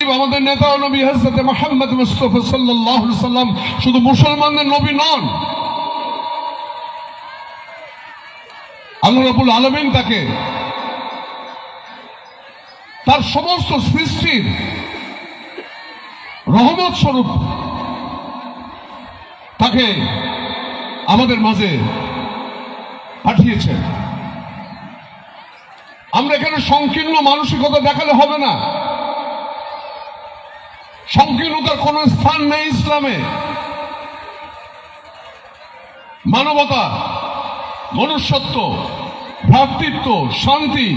আমাদের নেতা নবী হজরত মোহাম্মদ মুস্তফা সাল্লাহ সাল্লাম শুধু মুসলমানদের নবী নন। আল্লাহ রাবুল আলমিন তাকে তার সমস্ত সৃষ্টির রহমত স্বরূপ তাকে আমাদের মাঝে পাঠিয়েছেন। আমরা এখানে সংকীর্ণ মানসিকতা দেখালে হবে না। সংকীর্ণতার কোন স্থান নেই ইসলামে। মানবতা, মনুষ্যত্ব, ভ্রাতৃত্ব, শান্তি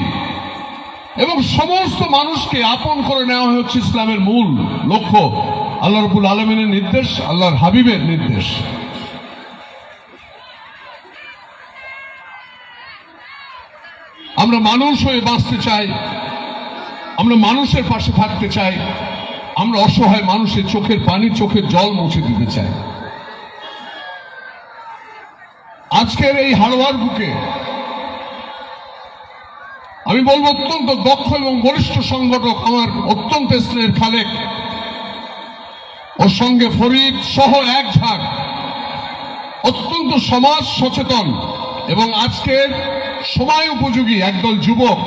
এবং সমস্ত মানুষকে আপন করে নেওয়া হচ্ছে ইসলামের মূল লক্ষ্য। আল্লাহ রবুল আলমিনের নির্দেশ, আল্লাহর হাবিবের নির্দেশ। আমরা মানুষ হয়ে বাঁচতে চাই, আমরা মানুষের পাশে থাকতে চাই। আমরা অসহায় মানুষের চোখের পানি, চোখের জল মুছে দিতে চাই। আজকের এই হাড়োয়ার বুকে আমি বলব অত্যন্ত দক্ষ এবং বরিষ্ঠ সংগঠক আমার অত্যন্ত স্নেহের খালেক ওর সঙ্গে ফরিদ সহ এক ঝাঁক অত্যন্ত সমাজ সচেতন এবং আজকের সময় উপযোগী একদল যুবক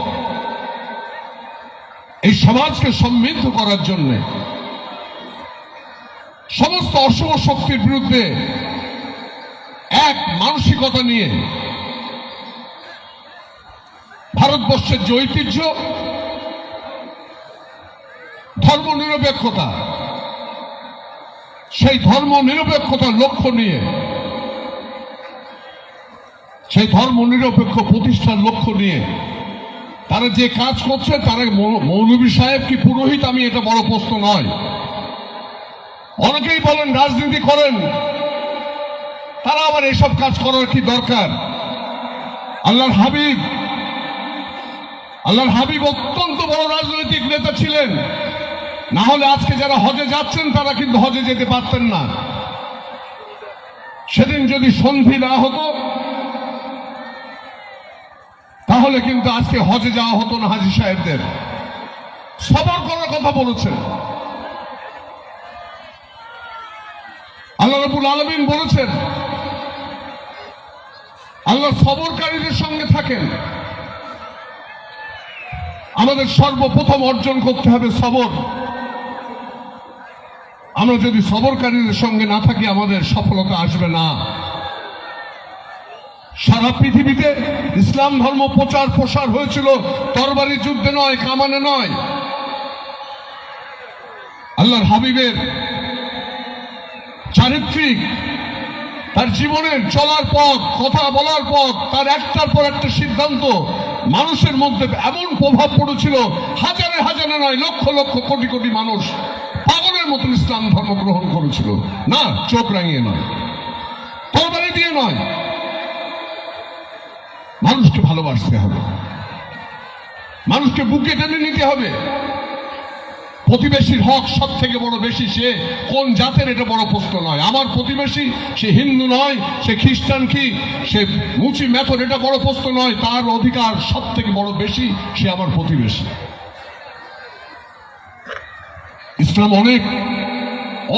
এই সমাজকে সমৃদ্ধ করার জন্য সমস্ত অশুভ শক্তির বিরুদ্ধে এক মানসিকতা নিয়ে ভারতবর্ষের যে ঐতিহ্য, ধর্ম নিরপেক্ষতা, সেই ধর্ম নিরপেক্ষতার লক্ষ্য নিয়ে, সেই ধর্ম নিরপেক্ষ প্রতিষ্ঠার লক্ষ্য নিয়ে, তারা যে কাজ করছে, তারা মৌলভী সাহেব কি পুরোহিত? আমি এটা বড় প্রশ্ন নয়। অনেকেই বলেন, রাজনীতি করেন। তারা আবার এসব কাজ করার কি দরকার? আল্লাহর হাবিব আল্লাহর হাবিব অত্যন্ত বড় রাজনৈতিক নেতা ছিলেন। না হলে আজকে যারা হজে যাচ্ছেন, তারা কিন্তু হজে যেতে পারতেন না। সেদিন যদি সন্ধি না হতো, তাহলে কিন্তু আজকে হজে যাওয়া হতো না হাজি সাহেবদের। সবর করার কথা বলেছেন। আল্লাহ রবুল আলমিন বলেছেন, আল্লাহ সবরকারীদের সঙ্গে থাকেন। আমাদের সর্বপ্রথম অর্জন করতে হবে সবর। আমরা যদি সবরকারীদের সঙ্গে না থাকি, আমাদের সফলতা আসবে না। সারা পৃথিবীতে ইসলাম ধর্ম প্রচার প্রসার হয়েছিল, তরবারি যুদ্ধে নয়, কামানে নয়। আল্লাহর হাবিবের চারিত্রিক। তার জীবনের চলার পথ, কথা বলার পথ, তার একটার পর একটা সিদ্ধান্ত মানুষের মধ্যে এমন প্রভাব পড়েছিল, হাজারে হাজারে নয় লক্ষ লক্ষ কোটি কোটি মানুষ পাগলের মতন ইসলাম ধর্ম গ্রহণ করেছিল। না, চোখ রাঙিয়ে নয় তরবারি দিয়ে নয়। মানুষকে ভালোবাসতে হবে। মানুষকে বুকে টেনে নিতে হবে। প্রতিবেশীর হক সব থেকে বড় বেশি সে কোন জাতের এটা বড় প্রশ্ন নয়। আমার প্রতিবেশী, সে হিন্দু নয়, সে খ্রিস্টান কি? সে মুচি মেথর এটা বড় প্রশ্ন নয়, তার অধিকার সব থেকে বড় বেশি সে আমার প্রতিবেশী। ইসলাম অনেক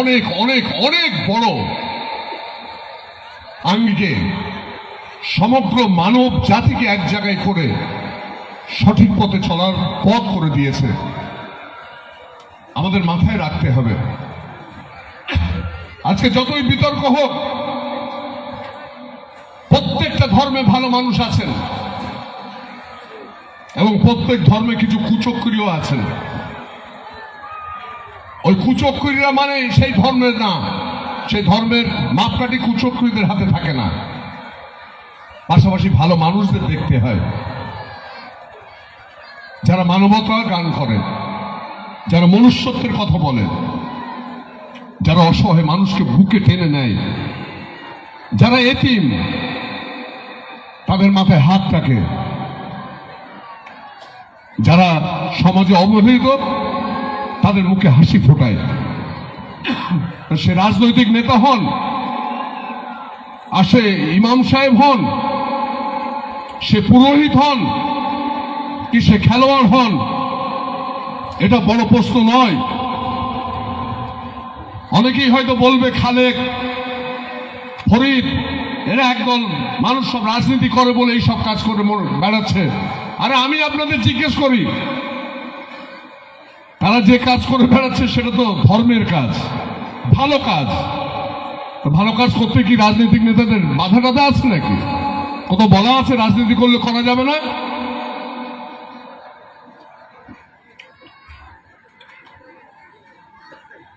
অনেক অনেক অনেক বড় আঙ্গিকে সমগ্র মানব জাতিকে এক জায়গায় করে সঠিক পথে চলার পথ করে দিয়েছে। আমাদের মাথায় রাখতে হবে। আজকে যতই বিতর্ক হোক, প্রত্যেকটা ধর্মে ভালো মানুষ আছেন। এবং প্রত্যেক ধর্মে কিছু কুচক্রিও আছেন। ওই কুচক্রীরা মানে সেই ধর্মের না। সেই ধর্মের মাপকাঠি কুচক্রীদের হাতে থাকে না। পাশাপাশি ভালো মানুষদের দেখতে হয়। যারা মানবতা গান করেন যারা মনুষ্যত্বের কথা বলেন যারা অসহায় মানুষকে বুকে টেনে নেয়, যারা এতিম, তাদের মাথায় হাত থাকে যারা সমাজে অবহেলিত, তাদের মুখে হাসি ফোটায়। সে রাজনৈতিক নেতা হন, আর সে ইমাম সাহেব হন, সে পুরোহিত হন, কি সে খেলোয়াড় হন এটা বড় প্রশ্ন নয়। অনেকেই হয়তো বলবে, খালেক, ফরিদ, এরা একদল মানুষ সব রাজনীতি করে বলে এই সব কাজ করে বেড়াচ্ছে। আরে আমি আপনাদের জিজ্ঞেস করি, তারা যে কাজ করে বেড়াচ্ছে সেটা তো ধর্মের কাজ, ভালো কাজ। ভালো কাজ করতে কি রাজনৈতিক নেতাদের বাধা টাধা আছে নাকি? কত বলা আছে রাজনীতি করলে করা যাবে না?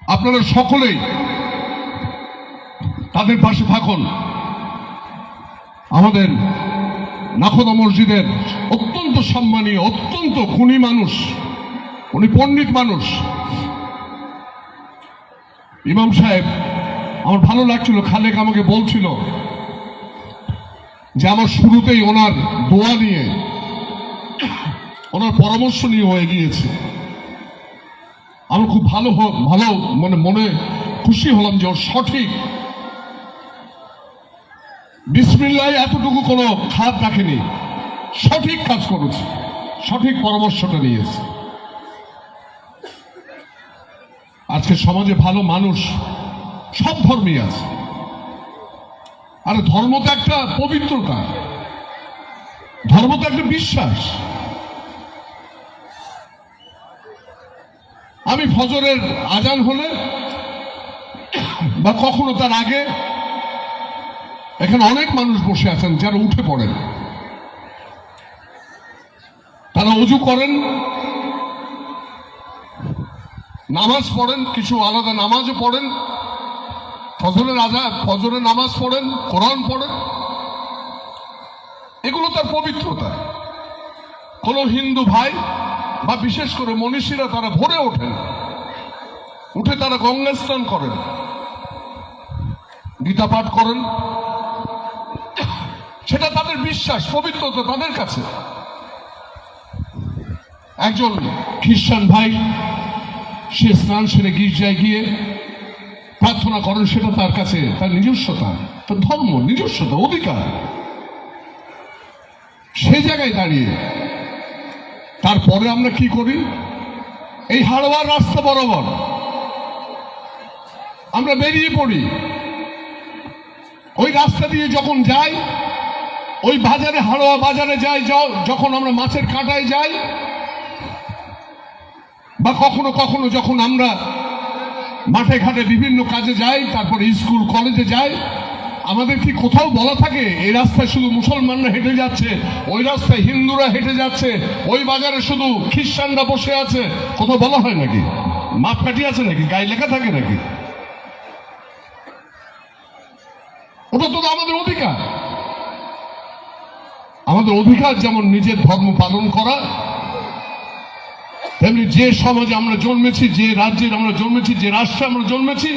আপনারা সকলেই তাদের পাশে থাকুন। আমাদের নাখোদা মসজিদের অত্যন্ত সম্মানীয়, অত্যন্ত গুণী মানুষ, উনি পণ্ডিত মানুষ। ইমাম সাহেব, আমার ভালো লাগছিল, খালেক আমাকে বলছিল যে আমার শুরুতেই ওনার দোয়া নিয়ে, ওনার পরামর্শ নিয়ে হয়ে গিয়েছে। আমার খুব ভালো ভালো মানে মনে খুশি হলাম যে ও সঠিক বিসমিল্লাহ এতটুকু কোনো খাত রাখেনি। সঠিক কাজ করেছে। সঠিক পরামর্শটা নিয়েছে। আজকে সমাজে ভালো মানুষ সব ধর্মই আছে। আর ধর্ম তো একটা পবিত্রতা। ধর্ম তো একটা বিশ্বাস। আমি ফজরের আজান হলে বা কখনো তার আগে, এখানে অনেক মানুষ বসে আছেন যারা উঠে পড়েন। তারা অজু করেন, নামাজ পড়েন, কিছু আলাদা নামাজও পড়েন, ফজরের আজাদ ফজরের নামাজ পড়েন, কোরআন পড়েন। এগুলো তার পবিত্রতা। কোন হিন্দু ভাই বা বিশেষ করে মনীষীরা তারা ভরে ওঠেন। উঠে তারা গঙ্গা স্নান করেন। গীতা পাঠ করেন। সেটা তাদের বিশ্বাস, পবিত্রতা তাদের কাছে। একজন খ্রিস্টান ভাই, সে স্নান সেরে গির্জায় গিয়ে প্রার্থনা করেন, সেটা তার কাছে, তার নিজস্বতা, তার ধর্ম, নিজস্বতা, অধিকার। সে জায়গায় দাঁড়িয়ে তারপরে আমরা কি করি? এই হাড়োয়ার রাস্তা বরাবর আমরা বেরিয়ে পড়ি। ওই রাস্তা দিয়ে যখন যাই, ওই বাজারে হাড়োয়া বাজারে যাই যখন আমরা মাছের কাঁটায় যাই, বা কখনো কখনো যখন আমরা মাঠে ঘাটে বিভিন্ন কাজে যাই, তারপরে স্কুল, কলেজে যাই আমাদের কি কোথাও বলা থাকে, এই রাস্তায় শুধু মুসলমানরা হেঁটে যাচ্ছে, ওই রাস্তায় হিন্দুরা হেঁটে যাচ্ছে, ওই বাজারে শুধু খ্রিস্টানরা বসে আছে, কোথাও বলা হয় নাকি? মাপ মাপকাঠি আছে নাকি? গায়ে লেখা থাকে নাকি? ওটা তো আমাদের অধিকার। আমাদের অধিকার যেমন নিজের ধর্ম পালন করা, তেমনি যে সমাজে আমরা জন্মেছি, যে রাজ্যের আমরা জন্মেছি, যে রাষ্ট্রে আমরা জন্মেছি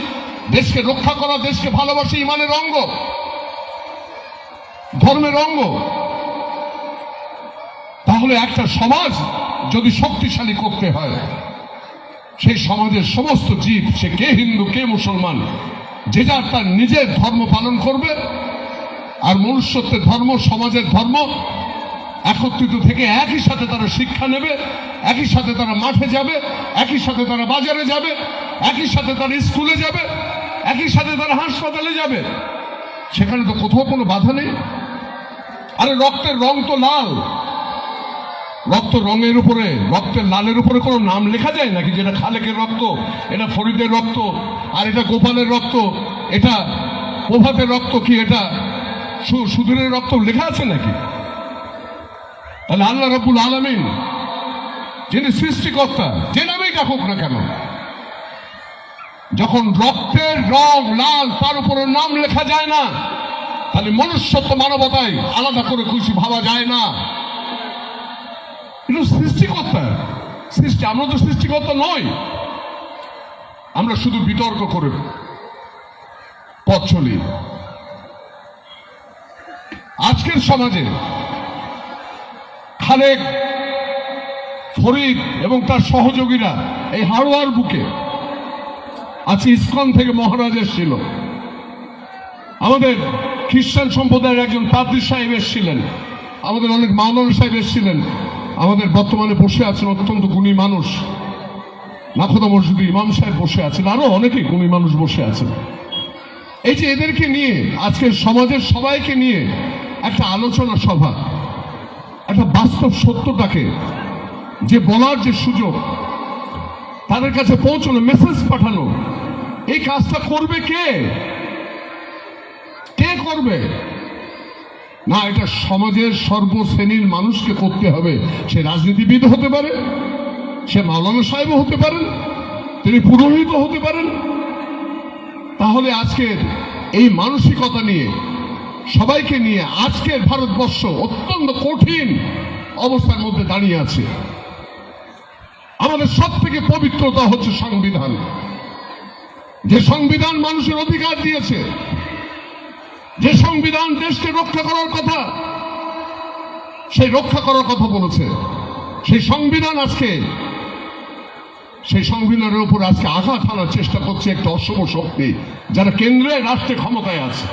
দেশকে রক্ষা করা, দেশকে ভালোবাসা ইমানের অঙ্গ, ধর্মের অঙ্গ। তাহলে একটা সমাজ যদি শক্তিশালী করতে হয়, সেই সমাজের সমস্ত জীব, সে কে হিন্দু, কে মুসলমান, যে যার তার নিজের ধর্ম পালন করবে, আর মনুষ্যত্বের ধর্ম, সমাজের ধর্ম, একত্রিত থেকে একই সাথে তারা শিক্ষা নেবে, একই সাথে তারা মাঠে যাবে, একই সাথে তারা বাজারে যাবে, একই সাথে তারা স্কুলে যাবে একই সাথে তারা হাসপাতালে যাবে। সেখানে তো কোথাও কোনো বাধা নেই। আরে রক্তের রং তো লাল। রক্ত রঙের উপরে, রক্তের লালের উপরে কোনো নাম লেখা যায় নাকি? যেটা খালেকের রক্ত, এটা ফরিদের রক্ত, আর এটা গোপালের রক্ত, এটা প্রভাতের রক্ত কি, এটা সু- সুধীরের রক্ত লেখা আছে নাকি? তাহলে আল্লাহ রব্বুল আলমিন, যিনি সৃষ্টিকর্তা, যে নামেই ডাকুক না কেন যখন রক্তের রং লাল, তার উপরে নাম লেখা যায় না, তাহলে মনুষ্যত্ব মানবতায় আলাদা করে খুশি ভাবা যায় না। কিন্তু সৃষ্টিকর্তা। সৃষ্টি, আমরা তো সৃষ্টিকর্তা নই। আমরা শুধু বিতর্ক করে পথ চলি। আজকের সমাজে খালেক, ফরিদ এবং তার সহযোগীরা এই হাড়োয়ার বুকে আজকে ইসকন থেকে মহারাজ এসেছিল। আমাদের খ্রিস্টান সম্প্রদায়ের একজন পাদ্রী সাহেব এসেছিলেন। আমাদের অনেক মাওলানা সাহেব এসেছিলেন। আমাদের বর্তমানে বসে আছেন অত্যন্ত গুণী মানুষ। নাখোদা মসজিদে ইমাম সাহেব বসে আছেন, আরও অনেকে গুণী মানুষ বসে আছেন। এই যে এদেরকে নিয়ে, আজকে সমাজের সবাইকে নিয়ে একটা আলোচনা সভা, একটা বাস্তব সত্যটাকে, যে বলার যে সুযোগ তাদের কাছে পৌঁছানো মেসেজ পাঠানো। এই কাজটা করবে কে? কে করবে? না, এটা সমাজের সর্বশ্রেণীর মানুষকে করতে হবে। সে রাজনীতিবিদ হতে পারে, সে মাওলানা সাহেব হতে পারেন, তিনি পুরোহিত হতে পারেন। তাহলে আজকের এই মানসিকতা নিয়ে, সবাইকে নিয়ে আজকের ভারতবর্ষ অত্যন্ত কঠিন অবস্থার মধ্যে দাঁড়িয়ে আছে। আমাদের সব থেকে পবিত্রতা হচ্ছে সংবিধান। যে সংবিধান মানুষের অধিকার দিয়েছে, যে সংবিধান দেশকে রক্ষা করার কথা, সেই রক্ষা করার কথা বলেছে। সেই সংবিধান আজকে, সেই সংবিধানের উপর আজকে আঘাত হানার চেষ্টা করছে একটা অশুভ শক্তি, যারা কেন্দ্রে রাষ্ট্রে ক্ষমতায় আছে।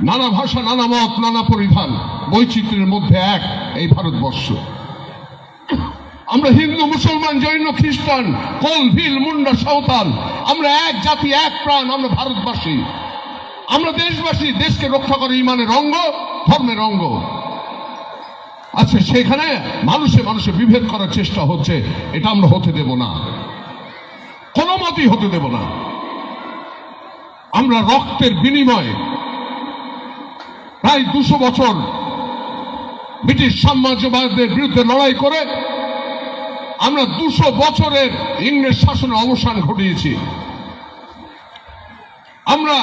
নানা ভাষা, নানা মত, নানা পরিধান, বৈচিত্র্যের মধ্যে এক এই ভারতবর্ষ। আমরা হিন্দু, মুসলমান, জৈন, খ্রিস্টান, কোল, ভিল, মুন্ডা, সাঁওতাল, আমরা এক জাতি, এক প্রাণ, আমরা ভারতবাসী। আমরা দেশবাসী, দেশকে রক্ষা করে ইমানের অঙ্গ, ধর্মের অঙ্গ। আচ্ছা সেখানে মানুষে মানুষে বিভেদ করার চেষ্টা হচ্ছে, এটা আমরা হতে দেব না। কোনো মতেই হতে দেব না। আমরা রক্তের বিনিময়ে প্রায় দুশো বছর ব্রিটিশ সাম্রাজ্যবাদের বিরুদ্ধে লড়াই করে আমরা দুশো বছরের ইংরেজ শাসনের অবসান ঘটিয়েছি। আমরা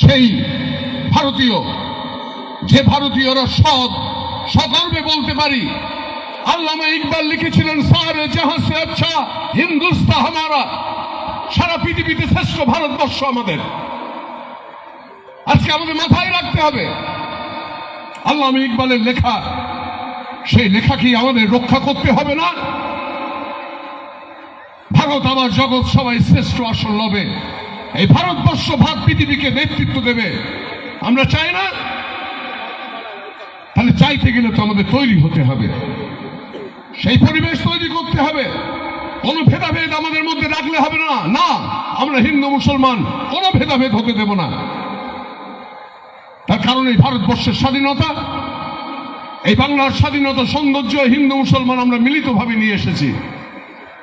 সেই ভারতীয়, যে ভারতীয়রা সৎ, সগর্বে বলতে পারি, আল্লামা ইকবাল লিখেছিলেন, সারে জাহাঁ সে আচ্ছা হিন্দুস্তান হামারা। সারা পৃথিবীতে শ্রেষ্ঠ ভারতবর্ষ আমাদের। আজকে আমাদের মাথায় রাখতে হবে, আল্লামা ইকবালের লেখা সেই লেখা কি আমাদের রক্ষা করতে হবে না। ভারত আমার জগৎ সবাই শ্রেষ্ঠ আসন লবে। এই ভারতবর্ষ ভাব পৃথিবীকে নেতৃত্ব দেবে। আমরা চাই না? তাহলে চাইতে গেলে তো আমাদের তৈরি হতে হবে। সেই পরিবেশ তৈরি করতে হবে। কোনো ভেদাভেদ আমাদের মধ্যে রাখলে হবে না। না, আমরা হিন্দু, মুসলমান, কোনো ভেদাভেদ হতে দেব না। তার কারণ এই ভারতবর্ষের স্বাধীনতা এই বাংলার স্বাধীনতা সৌন্দর্য হিন্দু মুসলমান আমরা মিলিতভাবে নিয়ে এসেছি।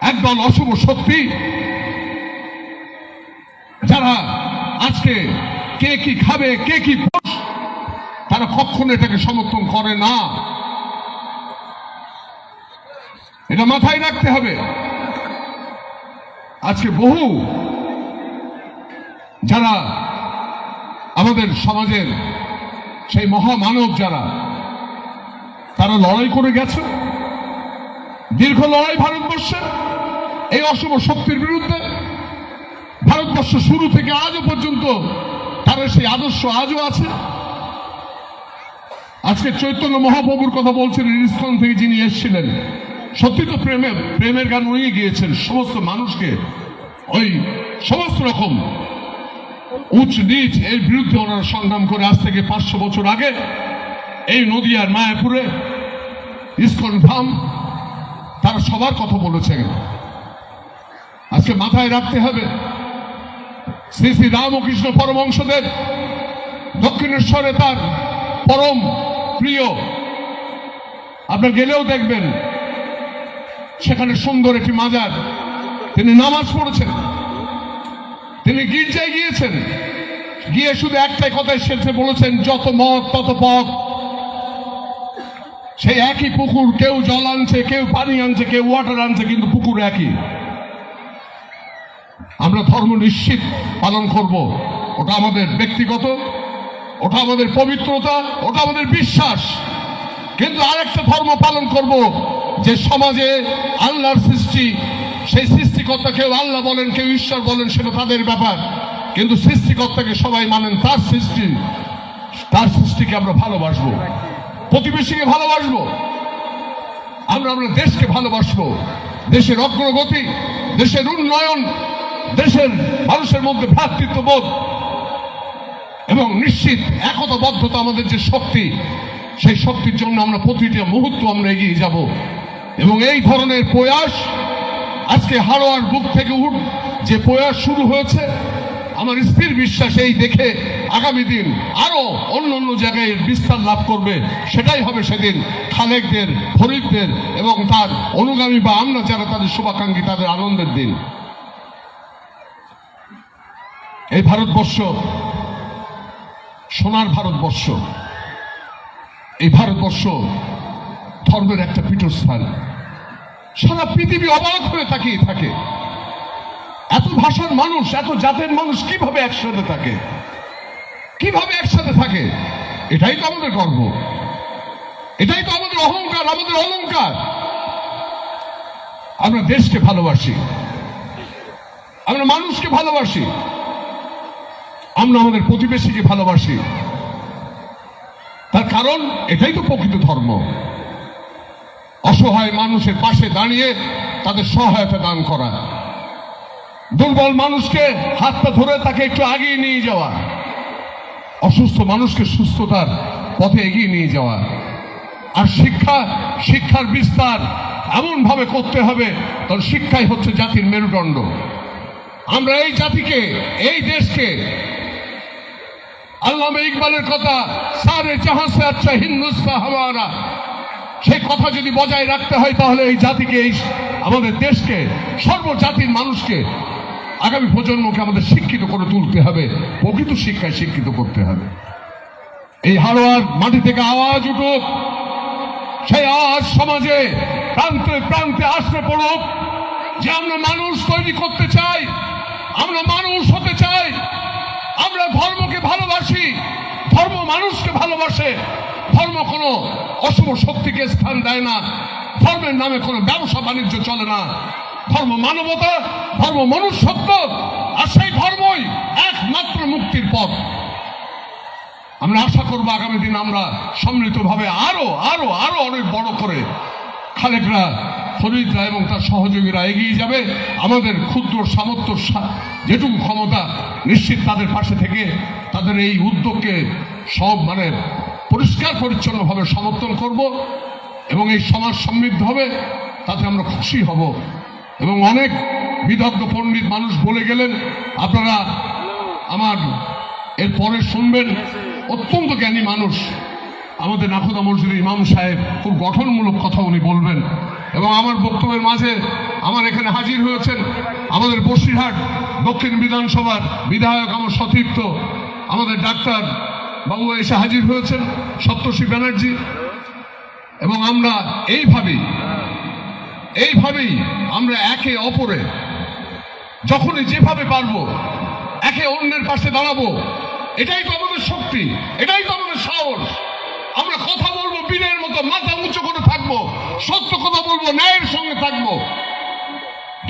একদল অশুভ শক্তি। যারা আজকে কে কি খাবে, কে কি তারা কখনো এটাকে সমর্থন করে না। এটা মাথায় রাখতে হবে। আজকে বহু যারা আমাদের সমাজের সেই মহামানব যারা তারা লড়াই করে গেছে। দীর্ঘ লড়াই ভারতবর্ষে, এই অশুভ শক্তির বিরুদ্ধে। ভারতবর্ষ শুরু থেকে আজও পর্যন্ত তাদের সেই আদর্শ আজও আছে। আজকে চৈতন্য মহাপ্রভুর কথা বলছেন ইস্কন থেকে যিনি এসেছিলেন। সত্যি তো প্রেমে, প্রেমের গান উনি গিয়েছেন সমস্ত মানুষকে। ওই সমস্ত রকম উচ্চ নিচ এর বিরুদ্ধে ওনারা সংগ্রাম করে আজ থেকে পাঁচশো বছর আগে এই নদিয়ার মায়াপুরে ইস্কন ধাম তারা সবার কথা বলেছেন আজকে মাথায় রাখতে হবে, শ্রী শ্রী রামকৃষ্ণ পরমংশদেব দক্ষিণেশ্বরে তার পরম প্রিয়। আপনার গেলেও দেখবেন, সেখানে সুন্দর একটি মাজার। তিনি নামাজ পড়েছেন, তিনি গির্জায় গিয়েছেন, গিয়ে শুধু একটাই কথায় শেষে বলেছেন, যত মত তত পথ। সেই একই পুকুর, কেউ জল আনছে, কেউ পানি আনছে, কেউ ওয়াটার আনছে, কিন্তু পুকুর একই। আমরা ধর্ম নিশ্চিত পালন করব। ওটা আমাদের ব্যক্তিগত, ওটা আমাদের পবিত্রতা, ওটা আমাদের বিশ্বাস। কিন্তু আরেকটা ধর্ম পালন করব, যে সমাজে আল্লাহর সৃষ্টি, সেই সৃষ্টিকর্তা কেউ আল্লাহ বলেন, কেউ ঈশ্বর বলেন, সেটা তাদের ব্যাপার। কিন্তু সৃষ্টিকর্তাকে সবাই মানেন তার সৃষ্টি। তার সৃষ্টিকে আমরা ভালোবাসবো। প্রতিবেশীকে ভালোবাসবো। আমরা আমরা দেশকে ভালোবাসবো। দেশের অগ্রগতি, দেশের উন্নয়ন, দেশের মানুষের মধ্যে ভ্রাতৃত্ববোধ এবং নিশ্চিত একতাবদ্ধতা আমাদের যে শক্তি, সেই শক্তির জন্য আমরা প্রতিটা মুহূর্ত আমরা এগিয়ে যাব। এবং এই ধরনের প্রয়াস আজকে হাড়োয়ার বুক থেকে উঠ যে প্রয়াস শুরু হয়েছে আমার স্থির বিশ্বাস এই দেখে আগামী দিন আরও অন্য অন্য জায়গায় বিস্তার লাভ করবে। সেটাই হবে সেদিন খালেকদের, ফরিদদের এবং তার অনুগামী বা আমরা যারা তাদের শুভাকাঙ্ক্ষী, তাদের আনন্দের দিন। এই ভারতবর্ষ, সোনার ভারতবর্ষ, এই ভারতবর্ষ ধর্মের একটা পীঠস্থান। সারা পৃথিবী অবাক হয়ে তাকিয়ে থাকে। এত ভাষার মানুষ, এত জাতের মানুষ কীভাবে একসাথে থাকে? কীভাবে একসাথে থাকে? এটাই তো আমাদের গর্ব এটাই তো আমাদের অহংকার, আমাদের অলংকার। আমরা দেশকে ভালোবাসি। আমরা মানুষকে ভালোবাসি। আমরা আমাদের প্রতিবেশীকে ভালোবাসি। তার কারণ, এটাই তো প্রকৃত ধর্ম। অসহায় মানুষের পাশে দাঁড়িয়ে তাদের সহায়তা দান করা। দুর্বল মানুষকে হাতটা ধরে তাকে একটু আগিয়ে নিয়ে যাওয়া। অসুস্থ মানুষকে সুস্থতার পথে এগিয়ে নিয়ে যাওয়া। আর শিক্ষা, শিক্ষার বিস্তার এমন ভাবে করতে হবে, কারণ শিক্ষাই হচ্ছে জাতির মেরুদণ্ড। আমরা এই জাতিকে, এই দেশকে, আল্লামা ইকবালের কথা সারে জাহাঁ সে আচ্ছা হিন্দুস্তা হামারা সেই কথা যদি বজায় রাখতে হয়, তাহলে এই জাতিকে, এই আমাদের দেশকে, সর্বজাতির মানুষকে আগামী প্রজন্মকে আমাদের শিক্ষিত করে তুলতে হবে, প্রকৃত শিক্ষায় শিক্ষিত করতে হবে। এই হারোয়ার মাটি থেকে আওয়াজ উঠুক, সেই আওয়াজ সমাজে প্রান্তে প্রান্তে আসতে পড়ুক, যে আমরা মানুষ তৈরি করতে চাই, আমরা মানুষ হতে চাই, আমরা ধর্মকে ভালোবাসি, ধর্ম মানুষকে ভালোবাসে, ধর্ম কোনো অশুভ শক্তিকে স্থান দেয় না, ধর্মের নামে কোনো ব্যবসা বাণিজ্য চলে না। ধর্ম মানবতা, ধর্ম মনুষ্যত্ব, আর সেই ধর্মই একমাত্র মুক্তির পথ। আমরা আশা করব আগামী দিন আমরা সম্মিলিতভাবে আরও আরও আরও অনেক বড় করে খালেকরা ফরিদরা এবং তার সহযোগীরা এগিয়ে যাবে। আমাদের ক্ষুদ্র সামর্থ্য যেটুকু ক্ষমতা নিশ্চিত তাদের পাশে থেকে তাদের এই উদ্যোগকে সব মানে পরিষ্কার, পরিচ্ছন্নভাবে সমর্থন করব এবং এই সমাজ সমৃদ্ধ হবে, তাতে আমরা খুশি হব। এবং অনেক বিদগ্ধ পণ্ডিত মানুষ বলে গেলেন, আপনারা আমার এর পরে শুনবেন। অত্যন্ত জ্ঞানী মানুষ। আমাদের নাখোদা মসজিদের ইমাম সাহেব খুব গঠনমূলক কথা উনি বলবেন। এবং আমার বক্তব্যের মাঝে আমার এখানে হাজির হয়েছেন আমাদের বসিরহাট দক্ষিণ বিধানসভার বিধায়ক আমার সতীর্থ, আমাদের ডাক্তার বাবু এসে হাজির হয়েছেন, সপ্তর্ষি ব্যানার্জি। এবং আমরা এইভাবেই এইভাবেই আমরা একে অপরে, যখনই যেভাবে পারব, একে অন্যের পাশে দাঁড়াবো, এটাই তো আমাদের শক্তি, এটাই তো আমাদের সাহস। আমরা কথা বলব বীরের মতো মাথা উঁচু করে থাকব, সত্য কথা বলব, ন্যায়ের সঙ্গে থাকব।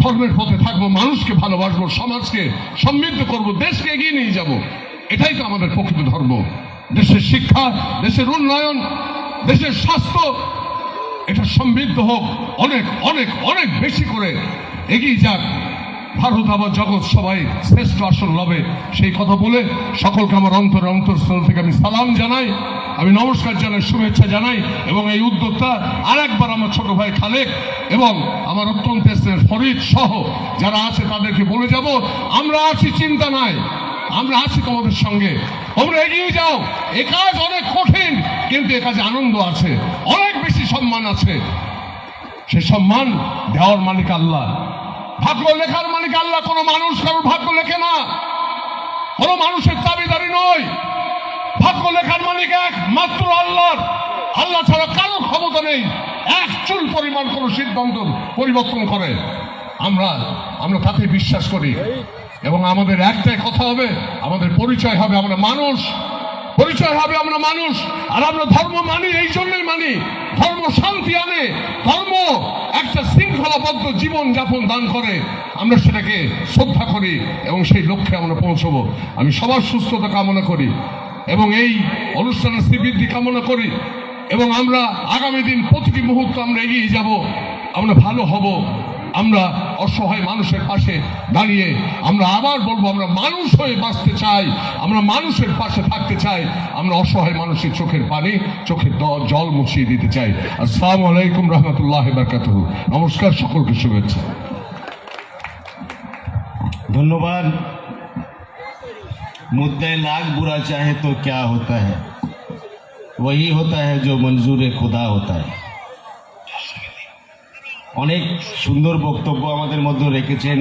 ধর্মের পথে থাকব, মানুষকে ভালোবাসবো, সমাজকে সমৃদ্ধ করব, দেশকে এগিয়ে নিয়ে যাব। এটাই তো আমাদের প্রকৃত ধর্ম। দেশের শিক্ষা, দেশের উন্নয়ন, দেশের স্বাস্থ্য এটা সমৃদ্ধ হোক, অনেক অনেক অনেক বেশি করে এগিয়ে যাক। ভারত আবার জগৎ সবাই শ্রেষ্ঠ আসন লবে। সেই কথা বলে সকলকে আমার অন্তর অন্তরস্থল থেকে আমি সালাম জানাই, আমি নমস্কার জানাই, শুভেচ্ছা জানাই, এবং এই উদ্যোক্তা আর একবার আমার ছোট ভাই খালেক এবং আমার অত্যন্ত ফরিদ সহ যারা আছে তাদেরকে বলে যাব, আমরা আছি চিন্তা নাই। আমরা আছি তোমাদের সঙ্গে। তোমরা এগিয়ে যাও। এ কাজ অনেক কঠিন, কিন্তু এ কাজে আনন্দ আছে, অনেক বেশি সম্মান আছে। সে সম্মান দেওয়ার মালিক আল্লাহ। ভাগ্য লেখার মালিক আল্লাহ, কোনো মানুষ কারোর ভাগ্য লেখে না। কোনো মানুষের দাবিদারি নয়। ভাগ্য লেখার মালিক এক মাত্র আল্লাহর। আল্লাহ ছাড়া কারও ক্ষমতা নেই। এক চুল পরিমাণ কোনো সিদ্ধান্ত পরিবর্তন করে। আমরা আমরা তাতে বিশ্বাস করি। এবং আমাদের একটাই কথা হবে, আমাদের পরিচয় হবে আমরা মানুষ। পরিচয় হবে আমরা মানুষ। আর আমরা ধর্ম মানি, এই জন্যই মানি। ধর্ম শান্তি আনে। ধর্ম একটা শৃঙ্খলাবদ্ধ জীবন যাপন দান করে। আমরা সেটাকে শ্রদ্ধা করি এবং সেই লক্ষ্যে আমরা পৌঁছবো। আমি সবার সুস্থতা কামনা করি এবং এই অনুষ্ঠানের শ্রীবৃদ্ধি কামনা করি এবং আমরা আগামী দিন প্রতিটি মুহূর্ত আমরা এগিয়ে যাব। আমরা ভালো হব। আমরা অসহায় মানুষের পাশে দাঁড়িয়ে আমরা আবার বলবো আমরা মানুষ হয়ে বাঁচতে চাই আমরা মানুষের পাশে থাকতে চাই আমরা অসহায় মানুষের চোখের পানি চোখের দ- জল মুছিয়ে দিতে চাই আসসালামু আলাইকুম রহমতুল্লাহ বারকাতুহু নমস্কার সকলকে শুভেচ্ছা धन्यवाद मुद्दे लाख बुरा चाहे तो क्या होता है वही होता है जो मंजूर खुदा होता है অনেক সুন্দর বক্তব্য আমাদের মধ্যে রেখেছেন।